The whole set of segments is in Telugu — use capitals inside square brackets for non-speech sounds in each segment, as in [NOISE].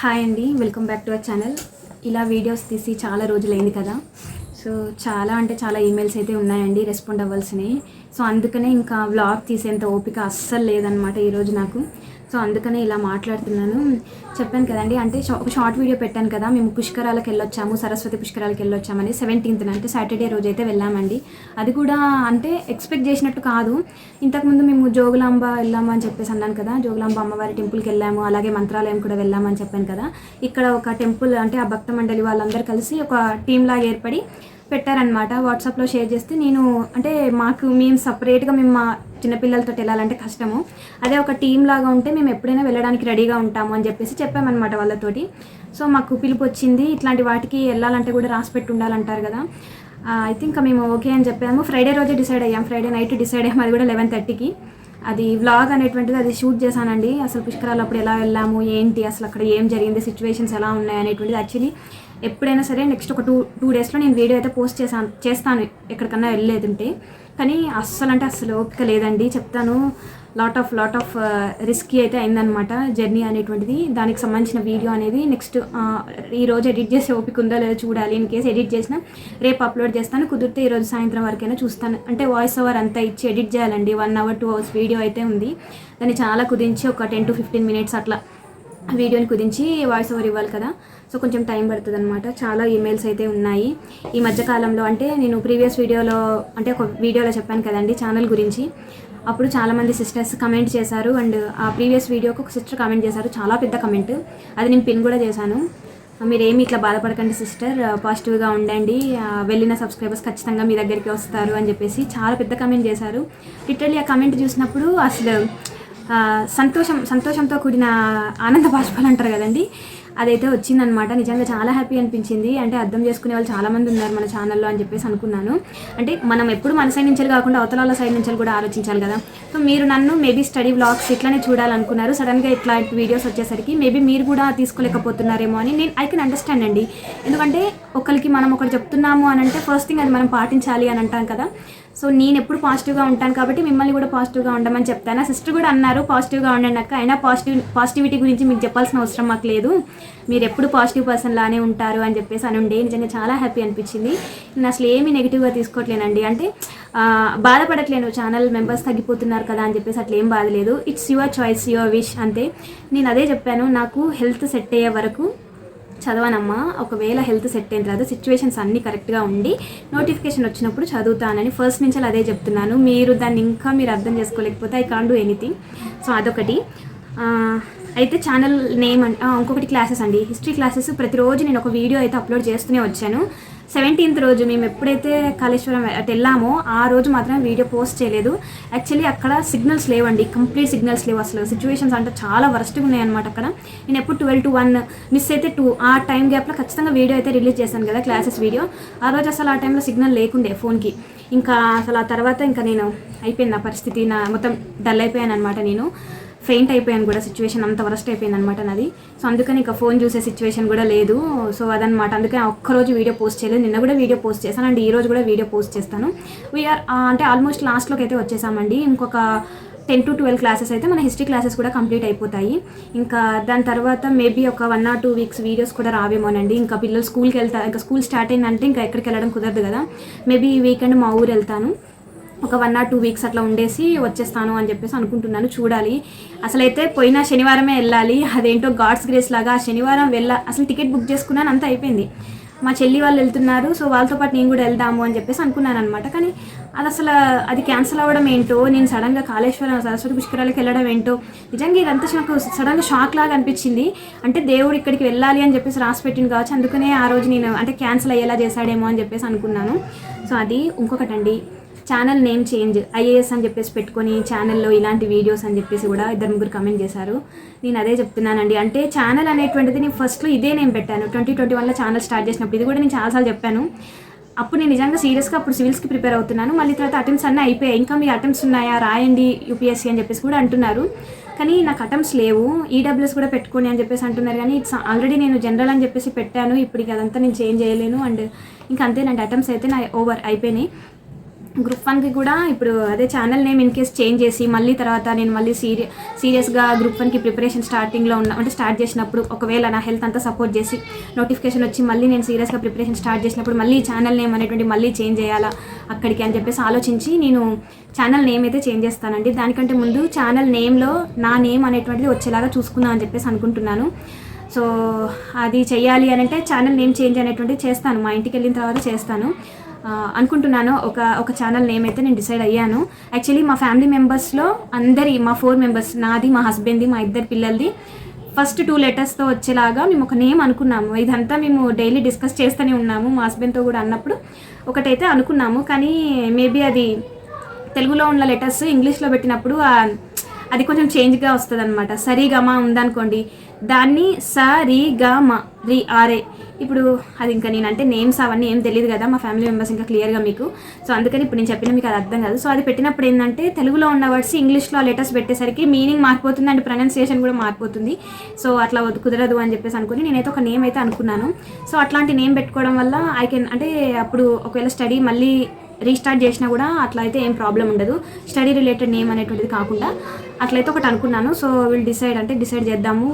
హాయ్ అండి welcome back to our channel ఇలా వీడియోస్ తీసి చాలా రోజులైంది కదా. సో చాలా అంటే చాలా ఈమెయిల్స్ అయితే ఉన్నాయండి రెస్పాండ్ అవ్వాల్సినవి. సో అందుకనే ఇంకా వ్లాగ్ తీసేంత ఓపిక అస్సలు లేదనమాట ఈరోజు నాకు. సో అందుకనే ఇలా మాట్లాడుతున్నాను. చెప్పాను కదండి అంటే షా- ఒక షార్ట్ వీడియో పెట్టాను కదా మేము పుష్కరాలకు వెళ్ళొచ్చాము సరస్వతి పుష్కరాలకు వెళ్ళొచ్చామని సెవెంటీన్త్న అంటే సాటర్డే రోజు అయితే వెళ్ళామండి. అది కూడా అంటే ఎక్స్పెక్ట్ చేసినట్టు కాదు. ఇంతకుముందు మేము జోగులాంబ వెళ్ళాము అని చెప్పేసి అన్నాను కదా జోగులాంబ అమ్మవారి టెంపుల్కి వెళ్ళాము అలాగే మంత్రాలయం కూడా వెళ్ళామని చెప్పాను కదా ఇక్కడ ఒక టెంపుల్ అంటే ఆ భక్త మండలి వాళ్ళందరూ కలిసి ఒక టీంలా ఏర్పడి పెట్టారనమాట వాట్సాప్లో షేర్ చేస్తే నేను అంటే మాకు మేము సపరేట్గా మేము మా చిన్నపిల్లలతో వెళ్ళాలంటే కష్టము. అదే ఒక టీం లాగా ఉంటే మేము ఎప్పుడైనా వెళ్ళడానికి రెడీగా ఉంటాము అని చెప్పేసి చెప్పామన్నమాట వాళ్ళతోటి. సో మాకు పిలుపు వచ్చింది ఇట్లాంటి వాటికి వెళ్ళాలంటే కూడా రాసి పెట్టి ఉండాలంటారు కదా. ఐ థింక్ మేము ఓకే అని చెప్పాము. ఫ్రైడే రోజే డిసైడ్ అయ్యాం. ఫ్రైడే నైట్ డిసైడ్ అయ్యాము అది కూడా లెవెన్ థర్టీకి అది వ్లాగ్ అనేటువంటిది అది షూట్ చేశానండి. అసలు పుష్కరాలు అప్పుడు ఎలా వెళ్ళాము ఏంటి అసలు అక్కడ ఏం జరిగింది సిచ్యువేషన్స్ ఎలా ఉన్నాయి అనేటువంటిది యాక్చువల్లీ ఎప్పుడైనా సరే నెక్స్ట్ ఒక టూ టూ డేస్లో నేను వీడియో అయితే పోస్ట్ చేశాను చేస్తాను ఎక్కడికన్నా వెళ్ళేదుంటే కానీ అస్సలు అంటే అస్సలు ఓపిక లేదండి. చెప్తాను lot of lot of risky అయితే అయిందనమాట జర్నీ అనేటువంటిది. దానికి సంబంధించిన వీడియో అనేది నెక్స్ట్ ఈరోజు ఎడిట్ చేసే ఓపిక ఉందో లేదో చూడాలి. ఇన్ కేసు ఎడిట్ చేసిన రేపు అప్లోడ్ చేస్తాను. కుదిరితే ఈరోజు సాయంత్రం వరకైనా చూస్తాను. అంటే వాయిస్ ఓవర్ అంతా ఇచ్చి ఎడిట్ చేయాలండి. One hour two hours video అయితే ఉంది. దాన్ని చాలా కుదించి ఒక టెన్ టు ఫిఫ్టీన్ మినిట్స్ అట్లా వీడియోని కుదించి వాయిస్ ఓవర్ ఇవ్వాలి కదా. సో కొంచెం టైం పడుతుంది అనమాట చాలా ఈమెయిల్స్ అయితే ఉన్నాయి. ఈ మధ్యకాలంలో అంటే నేను ప్రీవియస్ వీడియోలో అంటే ఒక వీడియోలో చెప్పాను కదండి ఛానల్ గురించి. అప్పుడు చాలామంది సిస్టర్స్ కమెంట్ చేశారు అండ్ ఆ ప్రీవియస్ వీడియోకి ఒక సిస్టర్ కమెంట్ చేశారు. చాలా పెద్ద కమెంట్ అది నేను పిన్ కూడా చేశాను. మీరేమి ఇట్లా బాధపడకండి సిస్టర్ పాజిటివ్గా ఉండండి. వెళ్ళిన సబ్స్క్రైబర్స్ ఖచ్చితంగా మీ దగ్గరికి వస్తారు అని చెప్పేసి చాలా పెద్ద కమెంట్ చేశారు. లిటరలీ ఆ కమెంట్ చూసినప్పుడు అసలు సంతోషం సంతోషంతో కూడిన ఆనంద బాష్పాలు అంటారు కదండి. అదైతే వచ్చిందనమాట నిజంగా చాలా హ్యాపీ అనిపించింది. అంటే అర్థం చేసుకునే వాళ్ళు చాలామంది ఉన్నారు మన ఛానల్లో అని చెప్పేసి అనుకున్నాను. అంటే మనం ఎప్పుడు మన సైడ్ నుంచి కాకుండా అవతల వాళ్ళ సైడ్ నుంచి కూడా ఆలోచించాలి కదా. సో మీరు నన్ను మేబీ స్టడీ వ్లాగ్స్ ఇట్లానే చూడాలనుకున్నారు. సడన్గా ఇట్లాంటి వీడియోస్ వచ్చేసరికి మేబీ మీరు కూడా తీసుకోలేకపోతున్నారేమో అని నేను ఐ కెన్ అండర్స్టాండ్ అండి. ఎందుకంటే ఒకరికి మనం ఒకటి చెప్తున్నాము అని అంటే ఫస్ట్ థింగ్ అది మనం పాటించాలి అని అంటాం కదా. సో నేను ఎప్పుడు పాజిటివ్గా ఉంటాను కాబట్టి మిమ్మల్ని కూడా పాజిటివ్గా ఉండమని చెప్తాను. సిస్టర్ కూడా అన్నారు పాజిటివ్గా ఉండండి అక్క. అయినా పాజిటివ్ పాజిటివిటీ గురించి మీకు చెప్పాల్సిన అవసరం మాకు లేదు. మీరు ఎప్పుడు పాజిటివ్ పర్సన్ లానే ఉంటారు అని చెప్పేసి అని ఉండే. నిజంగా చాలా హ్యాపీ అనిపించింది. నేను అసలు ఏమీ నెగిటివ్గా తీసుకోవట్లేనండి. అంటే బాధపడట్లేను. ఛానల్ మెంబర్స్ తగ్గిపోతున్నారు కదా అని చెప్పేసి అట్లా ఏం బాధలేదు. It's your choice your wish అంతే. నేను అదే చెప్పాను. నాకు హెల్త్ సెట్ అయ్యే వరకు చదవనమ్మా. ఒకవేళ హెల్త్ సెట్ అయిన తర్వాత సిచ్యువేషన్స్ అన్నీ కరెక్ట్గా ఉండి నోటిఫికేషన్ వచ్చినప్పుడు చదువుతానని ఫస్ట్ నుంచి అదే చెప్తున్నాను. మీరు దాన్ని ఇంకా మీరు అర్థం చేసుకోలేకపోతే I can do anything. So అదొకటి. అయితే ఛానల్ నేమ్ ఇంకొకటి క్లాసెస్ అండి. హిస్టరీ క్లాసెస్ ప్రతిరోజు నేను ఒక వీడియో అయితే అప్లోడ్ చేస్తూనే వచ్చాను. సెవెంటీన్త్ రోజు మేము ఎప్పుడైతే కాళేశ్వరం అటు వెళ్ళామో ఆ రోజు మాత్రం వీడియో పోస్ట్ చేయలేదు. యాక్చువల్లీ అక్కడ సిగ్నల్స్ లేవండి. కంప్లీట్ సిగ్నల్స్ లేవు అసలు. సిచ్యువేషన్స్ అంటే చాలా వరస్ట్గా ఉన్నాయన్నమాట అక్కడ. నేను ఎప్పుడు ట్వెల్వ్ టు వన్ మిస్ అయితే టూ ఆ టైం గ్యాప్లో ఖచ్చితంగా వీడియో అయితే రిలీజ్ చేశాను కదా క్లాసెస్ వీడియో ఆ రోజు అసలు ఆ టైంలో సిగ్నల్ లేకుండే ఫోన్కి. ఇంకా అసలు ఆ తర్వాత ఇంకా నేను అయిపోయింది నా పరిస్థితి. నా మొత్తం డల్ అయిపోయాను అనమాట నేను. ఫెయింట్ అయిపోయాను కూడా సిచ్యువేషన్ అంత వరస్ట్ అయిపోయింది అనమాట నాది. సో అందుకని ఇంకా ఫోన్ చూసే సిచ్యువేషన్ కూడా లేదు. సో అదనమాట అందుకని ఒక్కరోజు వీడియో పోస్ట్ చేయలేదు. నిన్న కూడా వీడియో పోస్ట్ చేశాను అండ్ ఈ రోజు కూడా వీడియో పోస్ట్ చేస్తాను. వీఆర్ అంటే ఆల్మోస్ట్ లాస్ట్లోకి అయితే వచ్చేసామండి. ఇంకొక టెన్ టు ట్వెల్వ్ క్లాసెస్ అయితే మన హిస్టరీ క్లాసెస్ కూడా కంప్లీట్ అయిపోతాయి. ఇంకా దాని తర్వాత మేబీ ఒక one or two weeks videos కూడా రావేమోనండి. ఇంకా పిల్లలు స్కూల్కి వెళ్తారు ఇంకా స్కూల్ స్టార్ట్ అయిందంటే ఇంకా ఎక్కడికి వెళ్ళడం కుదరదు కదా. మేబీ ఈ వీకెండ్ మా ఊరు వెళ్తాను. ఒక వన్ ఆర్ టూ వీక్స్ అట్లా ఉండేసి వచ్చేస్తాను అని చెప్పేసి అనుకుంటున్నాను చూడాలి. అసలైతే పోయిన శనివారమే వెళ్ళాలి. అదేంటో గాడ్స్ గ్రేస్ లాగా శనివారం వెళ్ళ అసలు టికెట్ బుక్ చేసుకున్నాను అంత అయిపోయింది. మా చెల్లి వాళ్ళు వెళ్తున్నారు సో వాళ్ళతో పాటు నేను కూడా వెళ్దాము అని చెప్పేసి అనుకున్నాను అనమాట కానీ అది అసలు అది క్యాన్సిల్ అవ్వడం ఏంటో నేను సడన్గా కాళేశ్వరం సరస్వతి పుష్కరాలకు వెళ్ళడం ఏంటో నిజంగా ఇదంతా నాకు సడన్గా షాక్ లాగా అనిపించింది. అంటే దేవుడు ఇక్కడికి వెళ్ళాలి అని చెప్పేసి రాసి పెట్టింది కావచ్చు అందుకనే ఆ రోజు నేను అంటే క్యాన్సిల్ అయ్యేలా చేశాడేమో అని చెప్పేసి అనుకున్నాను. సో అది ఇంకొకటండి. ఛానల్ నేమ్ చేంజ్ ఐఏఎస్ అని చెప్పేసి పెట్టుకొని ఛానల్లో ఇలాంటి వీడియోస్ అని చెప్పేసి కూడా ఇద్దరు ముగ్గురు కమెంట్ చేశారు. నేను అదే చెప్తున్నానండి. అంటే ఛానల్ అనేటువంటిది నేను ఫస్ట్లో ఇదే నేను పెట్టాను. ట్వంటీ ట్వంటీ వన్లో ఛానల్ స్టార్ట్ చేసినప్పుడు ఇది కూడా నేను చాలాసార్లు చెప్పాను. అప్పుడు నేను నిజంగా సీరియస్గా అప్పుడు సివిల్స్కి ప్రిపేర్ అవుతున్నాను. మళ్ళీ తర్వాత అటెంప్ట్స్ అన్నీ అయిపోయాయి. ఇంకా మీ అటెంప్ట్స్ ఉన్నాయా? రాయండి యూపీఎస్సీ అని చెప్పేసి కూడా అంటున్నారు. కానీ నాకు అటెంప్ట్స్ లేవు. ఈడబ్ల్యూఎస్ కూడా పెట్టుకోండి అని చెప్పేసి అంటున్నారు. కానీ ఇట్స్ ఆల్రెడీ నేను జనరల్ అని చెప్పేసి పెట్టాను. ఇప్పుడు అదంతా నేను చేంజ్ చేయలేను. అండ్ ఇంకా అంతేనండి. అటెంప్ట్స్ అయితే నా ఓవర్ అయిపోయినాయి. గ్రూప్ వన్కి కూడా ఇప్పుడు అదే channel name in case change చేసి మళ్ళీ తర్వాత నేను మళ్ళీ సీరియ సీరియస్గా గ్రూప్ వన్కి ప్రిపరేషన్ స్టార్టింగ్లో ఉన్న అంటే స్టార్ట్ చేసినప్పుడు ఒకవేళ నా హెల్త్ అంతా సపోర్ట్ చేసి నోటిఫికేషన్ వచ్చి మళ్ళీ నేను సీరియస్గా ప్రిపరేషన్ స్టార్ట్ చేసినప్పుడు మళ్ళీ ఛానల్ నేమ్ అనేటువంటి మళ్ళీ చేంజ్ చేయాలా అక్కడికి అని చెప్పేసి ఆలోచించి నేను ఛానల్ నేమ్ అయితే చేంజ్ చేస్తానండి. దానికంటే ముందు ఛానల్ నేమ్లో నా నేమ్ అనేటువంటిది వచ్చేలాగా చూసుకుందాం అని చెప్పేసి అనుకుంటున్నాను. సో అది చేయాలి అని అంటే ఛానల్ నేమ్ చేంజ్ అనేటువంటిది చేస్తాను. మా ఇంటికి వెళ్ళిన తర్వాత చేస్తాను. అనుకుంటున్నాను. ఒక ఒక ఛానల్ నేమ్ అయితే నేను డిసైడ్ అయ్యాను. యాక్చువల్లీ మా ఫ్యామిలీ మెంబర్స్లో అందరి మా ఫోర్ మెంబర్స్ నాది మా హస్బెండ్ది మా ఇద్దరు పిల్లలది ఫస్ట్ టూ లెటర్స్తో వచ్చేలాగా మేము ఒక నేమ్ అనుకున్నాము. ఇదంతా మేము డైలీ డిస్కస్ చేస్తూనే ఉన్నాము. మా హస్బెండ్తో కూడా అన్నప్పుడు ఒకటైతే అనుకున్నాము. కానీ మేబీ అది తెలుగులో ఉన్న లెటర్స్ ఇంగ్లీష్లో పెట్టినప్పుడు అది కొంచెం చేంజ్గా వస్తుంది అనమాట సరిగమ ఉందనుకోండి దాన్ని స రి గ మా రి ఇప్పుడు అది ఇంకా నేను అంటే నేమ్స్ అవన్నీ ఏం తెలియదు కదా మా ఫ్యామిలీ మెంబర్స్ ఇంకా క్లియర్గా మీకు. సో అందుకని ఇప్పుడు నేను చెప్పిన మీకు అది అర్థం కాదు. సో అది పెట్టినప్పుడు ఏంటంటే తెలుగులో ఉన్న వర్డ్స్ ఇంగ్లీష్లో లెటర్స్ పెట్టేసరికి మీనింగ్ మారిపోతుంది అండ్ ప్రొనౌన్సియేషన్ కూడా మారిపోతుంది. సో అట్లా కుదరదు అని చెప్పేసి అనుకుని నేనైతే ఒక నేమ్ అయితే అనుకున్నాను. సో అట్లాంటి నేమ్ పెట్టుకోవడం వల్ల ఐ కెన్ అంటే అప్పుడు ఒకవేళ స్టడీ మళ్ళీ రీస్టార్ట్ చేసినా కూడా అట్లా అయితే ఏం ప్రాబ్లం ఉండదు. స్టడీ రిలేటెడ్ నేమ్ అనేటువంటిది కాకుండా అట్లయితే ఒకటి అనుకున్నాను. సో విల్ డిసైడ్ అంటే డిసైడ్ చేద్దాము.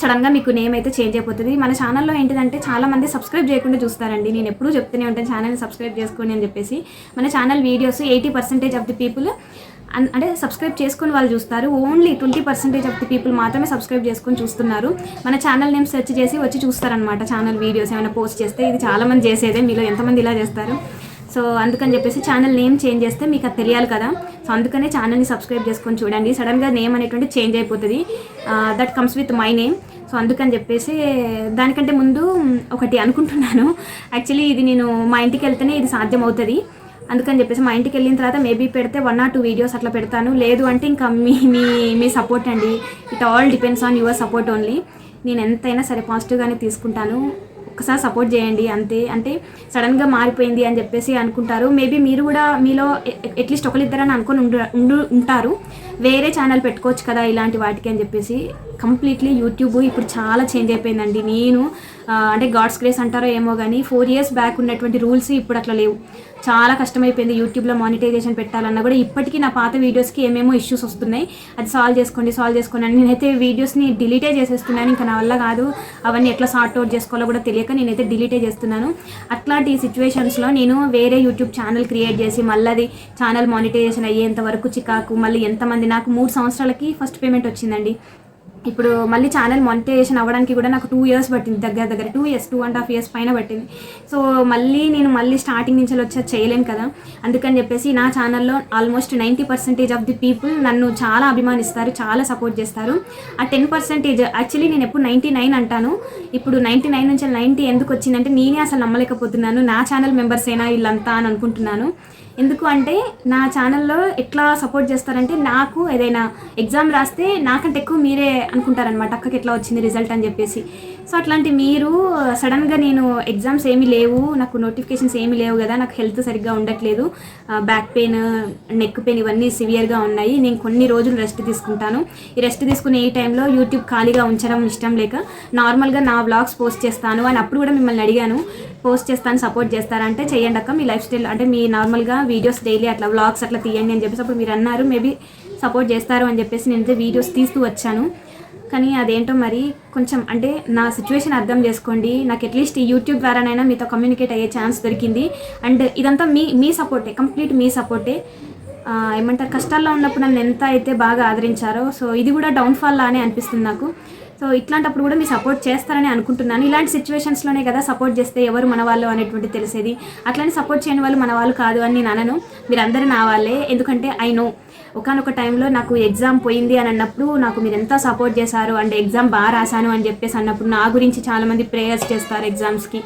సడన్గా మీకు నేమ్ అయితే చేంజ్ అయిపోతుంది. మన ఛానల్లో ఏంటిదంటే చాలా మంది సబ్స్క్రైబ్ చేయకుండా చూస్తారండి. నేను ఎప్పుడూ చెప్తూనే ఉంటాను ఛానల్ని సబ్స్క్రైబ్ చేసుకోండి అని చెప్పేసి. మన channel videos eighty percentage of the people అంటే సబ్స్క్రైబ్ చేసుకుని వాళ్ళు చూస్తారు. Only twenty percentage of the people మాత్రమే సబ్స్క్రైబ్ చేసుకొని చూస్తున్నారు. మన ఛానల్ నేమ్ సెర్చ్ చేసి వచ్చి చూస్తారనమాట ఛానల్ వీడియోస్ ఏమైనా పోస్ట్ చేస్తే. ఇది చాలామంది చేసేదే. మీలో ఎంతమంది ఇలా చేస్తారు? సో అందుకని చెప్పేసి ఛానల్ నేమ్ చేంజ్ చేస్తే మీకు అది తెలియాలి కదా. సో అందుకనే ఛానల్ని సబ్స్క్రైబ్ చేసుకొని చూడండి. సడన్గా నేమ్ అనేటువంటి చేంజ్ అయిపోతుంది. That comes with my name so అందుకని చెప్పేసి దానికంటే ముందు ఒకటి అనుకుంటున్నాను. యాక్చువల్లీ ఇది నేను మా ఇంటికి వెళ్తేనే ఇది సాధ్యం అవుతుంది అందుకని చెప్పేసి మా ఇంటికి వెళ్ళిన తర్వాత మేబీ పెడితే వన్ ఆర్ టూ వీడియోస్ అట్లా పెడతాను. లేదు అంటే ఇంకా మీ మీ మీ సపోర్ట్ అండి. It all depends on your support only నేను ఎంతైనా సరే పాజిటివ్గానే తీసుకుంటాను. ఒకసారి సపోర్ట్ చేయండి అంతే. అంటే సడన్గా మారిపోయింది అని చెప్పేసి అనుకుంటారు. మేబీ మీరు కూడా మీలో అట్లీస్ట్ ఒకరిద్దరని అనుకొని ఉండు ఉండు ఉంటారు. వేరే ఛానల్ పెట్టుకోవచ్చు కదా ఇలాంటి వాటికి అని చెప్పేసి. కంప్లీట్లీ యూట్యూబ్ ఇప్పుడు చాలా చేంజ్ అయిపోయిందండి. నేను అంటే గాడ్స్ గ్రేస్ అంటారో ఏమో కానీ ఫోర్ ఇయర్స్ బ్యాక్ ఉన్నటువంటి రూల్స్ ఇప్పుడు అట్లా లేవు. చాలా కష్టమైపోయింది యూట్యూబ్లో మానిటైజేషన్ పెట్టాలన్నా కూడా. ఇప్పటికీ నా పాత వీడియోస్కి ఏమేమో ఇష్యూస్ వస్తున్నాయి. అది సాల్వ్ చేసుకోండి సాల్వ్ చేసుకోండి అని నేనైతే వీడియోస్ని డిలీటే చేసేస్తున్నాను. ఇంకా నా వల్ల కాదు. అవన్నీ ఎట్లా సార్ట్ అవుట్ చేసుకోవాలో కూడా తెలియక నేనైతే డిలీటే చేస్తున్నాను. అట్లాంటి సిచ్యువేషన్స్లో నేను వేరే యూట్యూబ్ ఛానల్ క్రియేట్ చేసి మళ్ళీ అది ఛానల్ మానిటైజేషన్ అయ్యేంత వరకు చికాకు మళ్ళీ ఎంతమంది నాకు మూడు సంవత్సరాలకి ఫస్ట్ పేమెంట్ వచ్చిందండి. ఇప్పుడు మళ్ళీ ఛానల్ మానిటైజేషన్ అవ్వడానికి కూడా నాకు టూ ఇయర్స్ పట్టింది దగ్గర దగ్గర two years two and half years పైన పట్టింది. సో మళ్ళీ నేను మళ్ళీ స్టార్టింగ్ నుంచి వచ్చి చేయలేను కదా. అందుకని చెప్పేసి నా ఛానల్లో almost ninety percentage of the people నన్ను చాలా అభిమానిస్తారు చాలా సపోర్ట్ చేస్తారు. ఆ టెన్ పర్సెంటేజ్ యాక్చువల్లీ నేను ఎప్పుడు నైంటీ నైన్ అంటాను. ఇప్పుడు నైంటీ నైన్ నుంచి నైంటీ ఎందుకు వచ్చిందంటే నేనే అసలు నమ్మలేకపోతున్నాను. నా ఛానల్ మెంబర్స్ అయినా వీళ్ళంతా అని అనుకుంటున్నాను. ఎందుకు అంటే నా ఛానల్లో ఎట్లా సపోర్ట్ చేస్తారంటే నాకు ఏదైనా ఎగ్జామ్ రాస్తే నాకంటే ఎక్కువ మీరే అనుకుంటారనమాట అక్కకి ఎట్లా వచ్చింది రిజల్ట్? అని చెప్పేసి. సో అట్లాంటి మీరు సడన్గా నేను ఎగ్జామ్స్ ఏమీ లేవు నాకు నోటిఫికేషన్స్ ఏమీ లేవు కదా నాకు హెల్త్ సరిగ్గా ఉండట్లేదు బ్యాక్ పెయిన్ నెక్ పెయిన్ ఇవన్నీ సివియర్గా ఉన్నాయి నేను కొన్ని రోజులు రెస్ట్ తీసుకుంటాను. ఈ రెస్ట్ తీసుకునే ఈ టైంలో యూట్యూబ్ ఖాళీగా ఉంచడం ఇష్టం లేక నార్మల్గా నా వ్లాగ్స్ పోస్ట్ చేస్తాను అని అప్పుడు కూడా మిమ్మల్ని అడిగాను పోస్ట్ చేస్తాను సపోర్ట్ చేస్తారంటే చేయండి అక్క మీ లైఫ్ స్టైల్ అంటే మీ నార్మల్గా వీడియోస్ డైలీ అట్లా వ్లాగ్స్ అట్లా తీయండి అని చెప్పేసి అప్పుడు మీరు అన్నారు. మేబీ సపోర్ట్ చేస్తారు అని చెప్పేసి నేనైతే వీడియోస్ తీస్తూ వచ్చాను. కానీ అదేంటో మరి కొంచెం అంటే నా సిచ్యువేషన్ అర్థం చేసుకోండి. నాకు అట్లీస్ట్ ఈ యూట్యూబ్ ద్వారానైనా మీతో కమ్యూనికేట్ అయ్యే ఛాన్స్ దొరికింది. అండ్ ఇదంతా మీ మీ సపోర్టే కంప్లీట్ మీ సపోర్టే ఏమంటారు? కష్టాల్లో ఉన్నప్పుడు నన్ను ఎంత అయితే బాగా ఆదరించారో. సో ఇది కూడా డౌన్ఫాల్ లానే అనిపిస్తుంది నాకు. సో ఇట్లాంటప్పుడు కూడా మీ సపోర్ట్ చేస్తారని అనుకుంటున్నాను. ఇలాంటి సిచ్యువేషన్స్లోనే కదా సపోర్ట్ చేస్తే ఎవరు మన వాళ్ళు అనేటువంటి తెలిసేది. అట్లనే సపోర్ట్ చేయని వాళ్ళు మన వాళ్ళు కాదు అని నేను అనను. మీరందరూ నా వాళ్ళే. ఎందుకంటే ఐ నో ఒకనొక టైంలో నాకు ఎగ్జామ్ పోయింది అని అన్నప్పుడు నాకు మీరు ఎంత సపోర్ట్ చేశారు అండ్ ఎగ్జామ్ బాగా రాశాను అని చెప్పేసి అన్నప్పుడు నా గురించి చాలామంది ప్రేయర్స్ చేస్తారు ఎగ్జామ్స్కి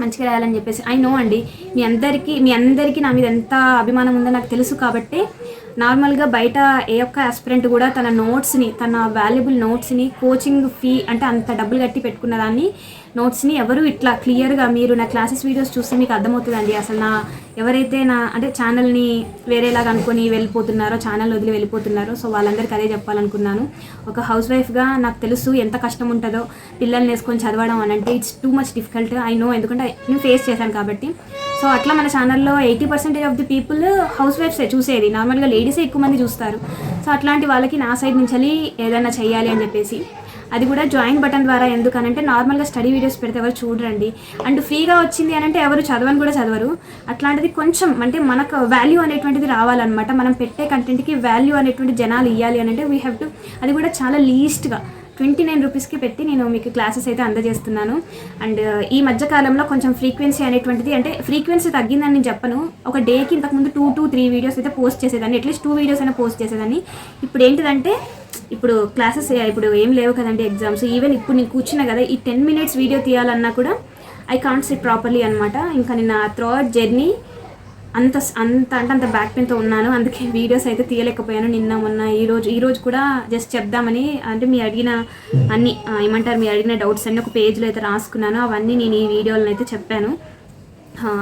మంచిగా రాయాలని చెప్పేసి. ఐ నో అండి. మీ అందరికీ మీ అందరికీ నా మీద ఎంత అభిమానం ఉందో నాకు తెలుసు కాబట్టి నార్మల్గా బయట ఏ ఒక్క ఆస్పిరెంట్ కూడా తన నోట్స్ని తన వాల్యుబుల్ నోట్స్ని కోచింగ్ ఫీ అంటే అంత డబ్బులు కట్టి పెట్టుకున్న దాన్ని నోట్స్ని ఎవరు ఇట్లా క్లియర్గా మీరు నా క్లాసెస్ వీడియోస్ చూస్తే మీకు అర్థమవుతుందండి. అసలు నా ఎవరైతే నా అంటే ఛానల్ని వేరేలాగా అనుకొని వెళ్ళిపోతున్నారో ఛానల్ వదిలి వెళ్ళిపోతున్నారో సో వాళ్ళందరికీ అదే చెప్పాలనుకున్నాను. ఒక హౌస్ వైఫ్గా నాకు తెలుసు ఎంత కష్టం ఉంటుందో పిల్లల్ని వేసుకొని చదవడం అని అంటే it's too much difficult I know ఎందుకంటే నేను ఫేస్ చేశాను కాబట్టి. సో అట్లా మన ఛానల్లో eighty percentage of the people house వైఫ్సే చూసేది. నార్మల్గా లేడీసే ఎక్కువ మంది చూస్తారు. సో అట్లాంటి వాళ్ళకి నా సైడ్ నుంచి ఏదైనా చేయాలి అని చెప్పేసి. అది కూడా జాయిన్ బటన్ ద్వారా ఎందుకనంటే నార్మల్గా స్టడీ వీడియోస్ పెడితే ఎవరు చూడరండి. అండ్ ఫ్రీగా వచ్చింది అని అంటే ఎవరు చదవని కూడా చదవరు. అట్లాంటిది కొంచెం అంటే మనకు వాల్యూ అనేటువంటిది రావాలన్నమాట. మనం పెట్టే కంటెంట్కి వాల్యూ అనేటువంటి జనాలు ఇవ్వాలి అని అంటే వీ హ్యావ్ టు అది కూడా చాలా లీస్ట్గా ట్వంటీ నైన్ రూపీస్కి పెట్టి నేను మీకు క్లాసెస్ అయితే అందజేస్తున్నాను. అండ్ uh, ఈ మధ్య కాలంలో కొంచెం ఫ్రీక్వెన్సీ అనేటువంటిది అంటే ఫ్రీక్వెన్సీ తగ్గిందని నేను చెప్పను. ఒక డేకి ఇంతకుముందు టూ టూ త్రీ వీడియోస్ అయితే పోస్ట్ చేసేదాన్ని. అట్లీస్ట్ టూ వీడియోస్ అయినా పోస్ట్ చేసేదాన్ని. ఇప్పుడు ఏంటిదంటే ఇప్పుడు క్లాసెస్ ఇప్పుడు ఏం లేవు కదండి ఎగ్జామ్స్ ఈవెన్ ఇప్పుడు నేను కూర్చున్నా కదా ఈ టెన్ మినిట్స్ వీడియో తీయాలన్నా కూడా ఐ కాంట్ సిట్ ప్రాపర్లీ అనమాట ఇంకా నిన్న త్రూ జర్నీ అంత అంత అంటే అంత బ్యాక్ పెయిన్తో ఉన్నాను. అందుకే వీడియోస్ అయితే తీయలేకపోయాను నిన్న మొన్న ఈరోజు ఈరోజు కూడా జస్ట్ చెప్దామని అంటే మీ అడిగిన అన్ని ఏమంటారు మీ అడిగిన డౌట్స్ అన్ని ఒక పేజ్లో అయితే రాసుకున్నాను. అవన్నీ నేను ఈ వీడియోలను అయితే చెప్పాను.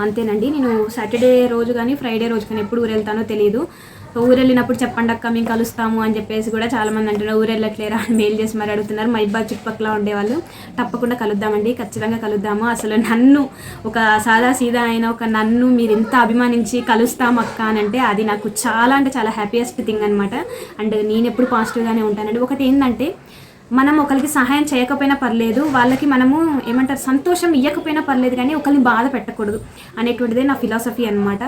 అంతేనండి. నేను సాటర్డే రోజు కానీ ఫ్రైడే రోజు కానీ ఎప్పుడు ఊరు వెళ్తానో తెలియదు ఊరు వెళ్ళినప్పుడు చెప్పండి అక్క మేము కలుస్తాము అని చెప్పేసి కూడా చాలా మంది అంటున్నారు. ఊరు వెళ్ళట్లేరా అని మెయిల్ చేసి మరి అడుగుతున్నారు. మా ఇబ్బంది చుట్టుపక్కల ఉండేవాళ్ళు. తప్పకుండా కలుద్దామండి ఖచ్చితంగా కలుద్దాము. అసలు నన్ను ఒక సాదా సీదా అయిన ఒక నన్ను మీరు ఇంత అభిమానించి కలుస్తాం అక్క అని అంటే అది నాకు చాలా అంటే చాలా హ్యాపీయెస్ట్ థింగ్ అనమాట అండ్ నేను ఎప్పుడు పాజిటివ్గానే ఉంటానండి. ఒకటి ఏంటంటే మనం ఒకరికి సహాయం చేయకపోయినా పర్లేదు వాళ్ళకి మనము ఏమంటారు సంతోషం ఇవ్వకపోయినా పర్లేదు కానీ ఒకరిని బాధ పెట్టకూడదు అనేటువంటిదే నా ఫిలాసఫీ అనమాట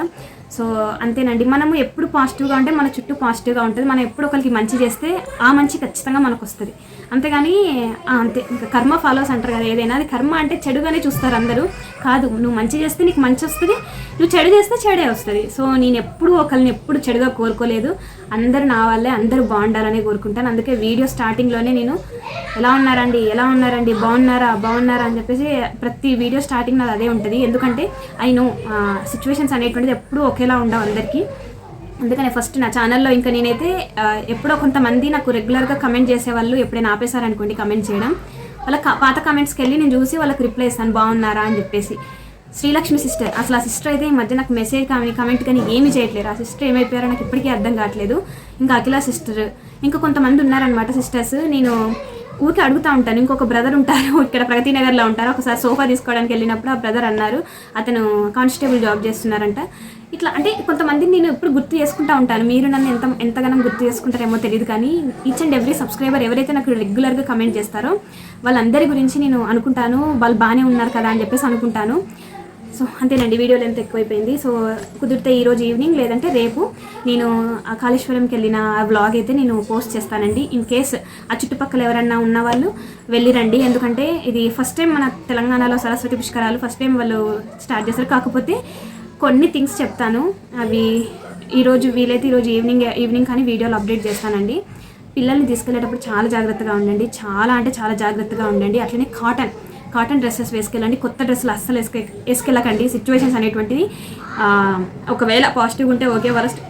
సో అంతేనండి. మనము ఎప్పుడు పాజిటివ్గా ఉంటే మన చుట్టూ పాజిటివ్గా ఉంటుంది. మనం ఎప్పుడు ఒకరికి మంచి చేస్తే ఆ మంచి ఖచ్చితంగా మనకు వస్తుంది అంతేగాని అంతే. ఇంకా కర్మ ఫాలోస్ అంటారు కదా ఏదైనా అది కర్మ అంటే చెడుగానే చూస్తారు అందరూ. కాదు నువ్వు మంచి చేస్తే నీకు మంచి వస్తుంది నువ్వు చెడు చేస్తే చెడే వస్తుంది. సో నేను ఎప్పుడు ఒకరిని ఎప్పుడు చెడుగా కోరుకోలేదు. అందరూ నా వాళ్ళే అందరూ బాగుండాలని కోరుకుంటాను. అందుకే వీడియో స్టార్టింగ్లోనే నేను ఎలా ఉన్నారండి? ఎలా ఉన్నారండి? బాగున్నారా? బాగున్నారా? అని చెప్పేసి ప్రతి వీడియో స్టార్టింగ్ నాది అదే ఉంటుంది. ఎందుకంటే ఐ నో సిచ్యువేషన్స్ అనేటువంటిది ఎప్పుడూ ఒకేలా ఉండవు అందరికీ. అందుకనే ఫస్ట్ నా ఛానల్లో ఇంకా నేనైతే ఎప్పుడో కొంతమంది నాకు రెగ్యులర్గా కమెంట్ చేసేవాళ్ళు ఎప్పుడైనా ఆపేశారనుకోండి కమెంట్ చేయడం. వాళ్ళ పాత కమెంట్స్కి వెళ్ళి నేను చూసి వాళ్ళకి రిప్లై ఇస్తాను బాగున్నారా అని చెప్పేసి. శ్రీలక్ష్మి సిస్టర్ అసలు ఆ సిస్టర్ అయితే ఈ మధ్య నాకు మెసేజ్ కానీ కమెంట్ కానీ ఏమీ చేయట్లేదు. ఆ సిస్టర్ ఏమైపోయారో నాకు ఇప్పటికీ అర్థం కావట్లేదు. ఇంకా అఖిల సిస్టర్ ఇంకా కొంతమంది ఉన్నారనమాట సిస్టర్స్ నేను ఊరికి అడుగుతూ ఉంటాను. ఇంకొక బ్రదర్ ఉంటారు. [LAUGHS] ఇక్కడ ప్రగతి నగర్లో ఉంటారు. ఒకసారి సోఫా తీసుకోవడానికి వెళ్ళినప్పుడు ఆ బ్రదర్ అన్నారు. అతను కానిస్టేబుల్ జాబ్ చేస్తున్నారంట. ఇట్లా అంటే కొంతమందిని నేను ఎప్పుడు గుర్తు చేసుకుంటా ఉంటాను. మీరు నన్ను ఎంత ఎంతగానో గుర్తు చేసుకుంటారేమో తెలియదు కానీ ఈచ్ అండ్ ఎవ్రీ సబ్స్క్రైబర్ ఎవరైతే నాకు రెగ్యులర్గా కమెంట్ చేస్తారో వాళ్ళందరి గురించి నేను అనుకుంటాను. వాళ్ళు బాగానే ఉన్నారు కదా అని చెప్పేసి అనుకుంటాను. సో అంతేనండి వీడియో లెంత్ ఎక్కువైపోయింది. సో కుదిరితే ఈరోజు ఈవినింగ్ లేదంటే రేపు నేను ఆ కాళేశ్వరంకి వెళ్ళిన వ్లాగ్ అయితే నేను పోస్ట్ చేస్తానండి. ఇన్ కేస్ ఆ చుట్టుపక్కల ఎవరన్నా ఉన్న వాళ్ళు వెళ్ళిరండి. ఎందుకంటే ఇది ఫస్ట్ టైం మన తెలంగాణలో సరస్వతి పుష్కరాలు ఫస్ట్ టైం వాళ్ళు స్టార్ట్ చేస్తారు కాకపోతే కొన్ని థింగ్స్ చెప్తాను. అవి ఈరోజు వీలైతే ఈరోజు ఈవినింగ్ ఈవినింగ్ కానీ వీడియోలు అప్డేట్ చేస్తానండి. పిల్లల్ని తీసుకెళ్ళేటప్పుడు చాలా జాగ్రత్తగా ఉండండి. చాలా అంటే చాలా జాగ్రత్తగా ఉండండి. అట్లనే కాటన్ కాటన్ డ్రెస్సెస్ వేసుకెళ్ళండి కొత్త డ్రెస్సులు అస్సలు వేసుకె వేసుకెళ్ళకండి. సిచ్యువేషన్స్ అనేటువంటిది ఒకవేళ పాజిటివ్ ఉంటే ఓకే వరస్ట్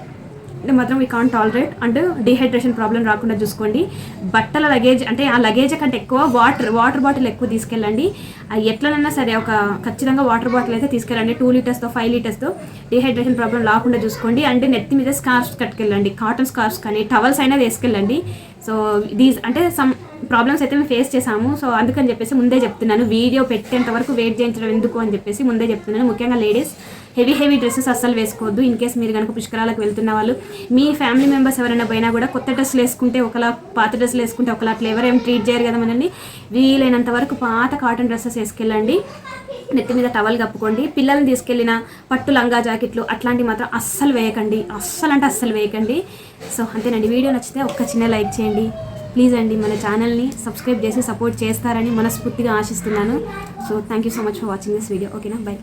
మాత్రం we can't tolerate and dehydration problem రాకుండా చూసుకోండి. బట్టల లగేజ్ అంటే ఆ లగేజ్ కంటే ఎక్కువ వాటర్ వాటర్ బాటిల్ ఎక్కువ తీసుకెళ్ళండి. ఆ ఎట్లనన్నా సరే ఒక ఖచ్చితంగా వాటర్ బాటిల్ అయితే తీసుకెళ్ళండి. టూ లీటర్స్తో ఫైవ్ లీటర్స్తో డిహైడ్రేషన్ ప్రాబ్లం రాకుండా చూసుకోండి. అంటే నెత్తి మీద స్కార్ఫ్స్ కట్టుకెళ్ళండి. కాటన్ స్కార్ఫ్స్ కానీ టవల్స్ అయినా తీసుకెళ్ళండి సో దీస్ అంటే సమ్ ప్రాబ్లమ్స్ అయితే మేము ఫేస్ చేసాము సో అందుకని చెప్పేసి ముందే చెప్తున్నాను వీడియో పెట్టేంత వరకు వెయిట్ చేయించడం ఎందుకు అని చెప్పేసి ముందే చెప్తున్నాను. ముఖ్యంగా లేడీస్ హెవీ హెవీ డ్రెస్సెస్ అస్సలు వేసుకోవద్దు. ఇన్ కేస్ మీరు కనుక పుష్కరాలకు వెళ్తున్న వాళ్ళు మీ ఫ్యామిలీ మెంబర్స్ ఎవరైనా పోయినా కూడా కొత్త డ్రెస్సులు వేసుకుంటే ఒకలా పాత డ్రెస్సులు వేసుకుంటే ఒకలా అట్లా ఎవరేం ఏం ట్రీట్ చేయరు కదా మనల్ని. వీలైనంత వరకు పాత కాటన్ డ్రెస్సెస్ వేసుకెళ్ళండి. నెత్తి మీద టవల్ కప్పుకోండి. పిల్లల్ని తీసుకెళ్ళిన పట్టు లంగా జాకెట్లు అట్లాంటివి మాత్రం అస్సలు వేయకండి. అస్సలు అంటే అస్సలు వేయకండి. సో అంతేనండి. వీడియో నచ్చితే ఒక్క చిన్న లైక్ చేయండి. ప్లీజ్ అండి మన ఛానల్ని సబ్స్క్రైబ్ చేసి సపోర్ట్ చేస్తారని మనస్ఫూర్తిగా ఆశిస్తున్నాను. So thank you so much for watching this video ఓకేనా బై